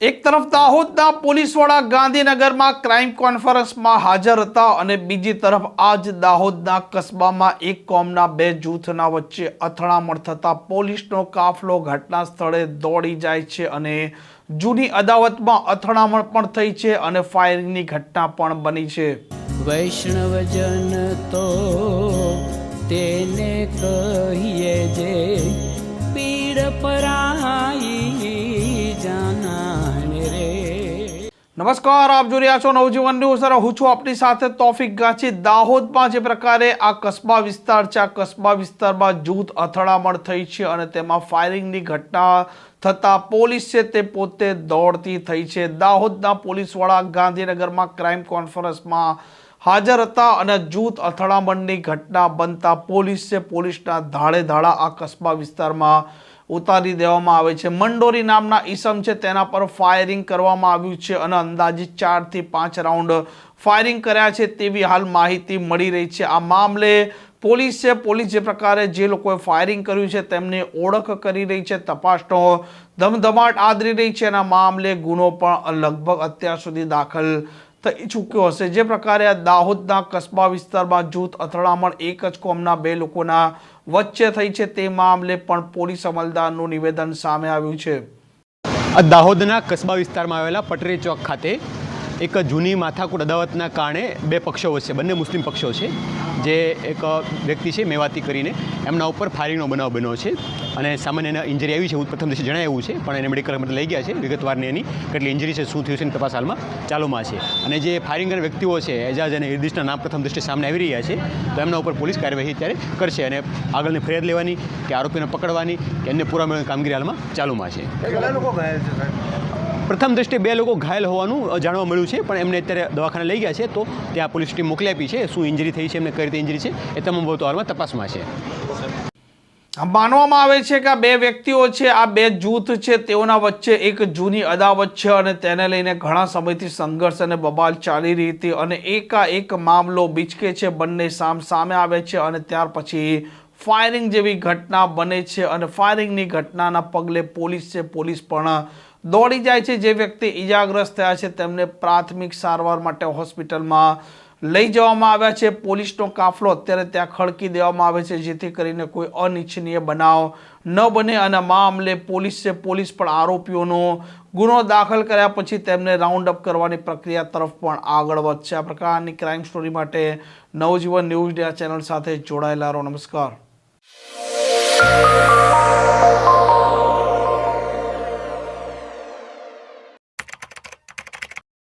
એક તરફ દાહોદના પોલીસવાળા ગાંધીનગરમાં ક્રાઇમ કોન્ફરન્સમાં હાજર હતા અને બીજી તરફ આજ દાહોદના કસ્બામાં એક કોમના બે જૂથના વચ્ચે અથડામણ થતાં પોલીસનો કાફલો ઘટના સ્થળે દોડી જાય છે અને જૂની અદાવતમાં અથડામણ પણ થઈ છે અને ફાયરિંગની ઘટના પણ બની છે. વૈષ્ણવજન તો તેને કહીએ જે નમસ્કાર, આપ જોઈ રહ્યા છો નવજીવન ન્યૂઝ. અને હું છું આપની સાથે તોફિક ગાંચી. દાહોદમાં જે પ્રકારે આ કસ્બા વિસ્તાર છે, આ કસ્બા વિસ્તારમાં જૂથ અથડામણ થઈ છે અને તેમાં ફાયરિંગની ઘટના થતાં પોલીસ છે તે પોતે દોડતી થઈ છે. દાહોદના પોલીસવાળા ગાંધીનગરમાં ક્રાઇમ કોન્ફરન્સમાં હાજર હતા અને જૂથ અથડામણની ઘટના બનતા પોલીસ છે, પોલીસના ધાડે ધાડા આ કસ્બા વિસ્તારમાં ઉતારી દેવામાં આવે છે. મંડોરી નામના ઈસમ છે, તેના પર ફાયરિંગ કરવામાં આવ્યું છે અને અંદાજિત ચારથી પાંચ રાઉન્ડ ફાયરિંગ કર્યા છે તેવી હાલ માહિતી મળી રહી છે. આ મામલે પોલીસ પોલીસ જે પ્રકારે જે લોકોએ ફાયરિંગ કર્યું છે તેમની ઓળખ કરી રહી છે. તપાસનો ધમધમાટ આદરી રહી છે અને મામલે ગુનો પણ લગભગ અત્યાર સુધી દાખલ થઈ ચૂક્યો હશે. જે પ્રકારે દાહોદના કસ્બા વિસ્તારમાં જૂથ અથડામણ એક જ કોમના બે લોકોના વચ્ચે થઈ છે તે મામલે પણ પોલીસ અમલદારનું નિવેદન સામે આવ્યું છે. દાહોદના કસ્બા વિસ્તારમાં આવેલા પટરી ચોક ખાતે એક જૂની માથાકૂટ અદાવતના કારણે બે પક્ષો વચ્ચે બંને મુસ્લિમ પક્ષો છે, જે એક વ્યક્તિ છે, મેવાતી કરીને. એમના ઉપર ફાયરિંગનો બનાવ બન્યો છે અને સામાન્ય એના ઇન્જરી આવી છે હું પ્રથમ દિવસે જણાવ્યું છે, પણ એને મેડિકલ મતલબ લઈ ગયા છે. વિગતવારની એની કેટલી ઇન્જરી છે, શું થયું છે એની તપાસ હાલમાં ચાલુમાં છે. અને જે ફાયરિંગ વ્યક્તિઓ છે, એજાજ અને ઇરદિશના નામ પ્રથમ દ્રષ્ટિએ સામે આવી રહ્યા છે, તો એમના ઉપર પોલીસ કાર્યવાહી અત્યારે કરશે અને આગળની ફરિયાદ લેવાની કે આરોપીને પકડવાની કે એમને પૂરા મેળવવાની કામગીરી હાલમાં ચાલુમાં છે. પ્રથમ દ્રષ્ટિએ બે લોકો ઘાયલ હોવાનું જાણવા મળ્યું છે, પણ એમને અત્યારે દવાખાને લઈ ગયા છે, તો ત્યાં પોલીસ ટીમ મોકલી આપી છે, શું ઇન્જરી થઈ છે, એમને કઈ રીતે ઇન્જરી છે, એ તમામ બાબતો હાલમાં તપાસમાં છે. માનવામાં આવે છે કે આ બે વ્યક્તિઓ છે, આ બે જૂથ છે, તેઓના વચ્ચે એક જૂની અદાવત છે અને તેને લઈને ઘણા સમયથી સંઘર્ષ અને બબાલ ચાલી રહી હતી અને એકાએક મામલો બીચકે છે, બંને સામ સામે આવે છે અને ત્યાર પછી ફાયરિંગ જેવી ઘટના બને છે અને ફાયરિંગની ઘટનાના પગલે પોલીસ છે પોલીસ પણ દોડી જાય છે જે વ્યક્તિ ઈજાગ્રસ્ત થયા છે તેમને પ્રાથમિક સારવાર માટે હોસ્પિટલમાં લઈ જવામાં આવ્યા છે. પોલીસનો કાફલો અત્યારે ત્યાં ખડકી દેવામાં આવે છે જેથી કરીને કોઈ અનિચ્છનીય બનાવ ન બને અને મામલે પોલીસ છે પોલીસ પણ આરોપીઓનો ગુનો દાખલ કર્યા પછી તેમને રાઉન્ડ અપ કરવાની પ્રક્રિયા તરફ પણ આગળ વધશે. આ પ્રકારની ક્રાઇમ સ્ટોરી માટે નવજીવન ન્યૂઝ ચેનલ સાથે જોડાયેલા રહો. નમસ્કાર.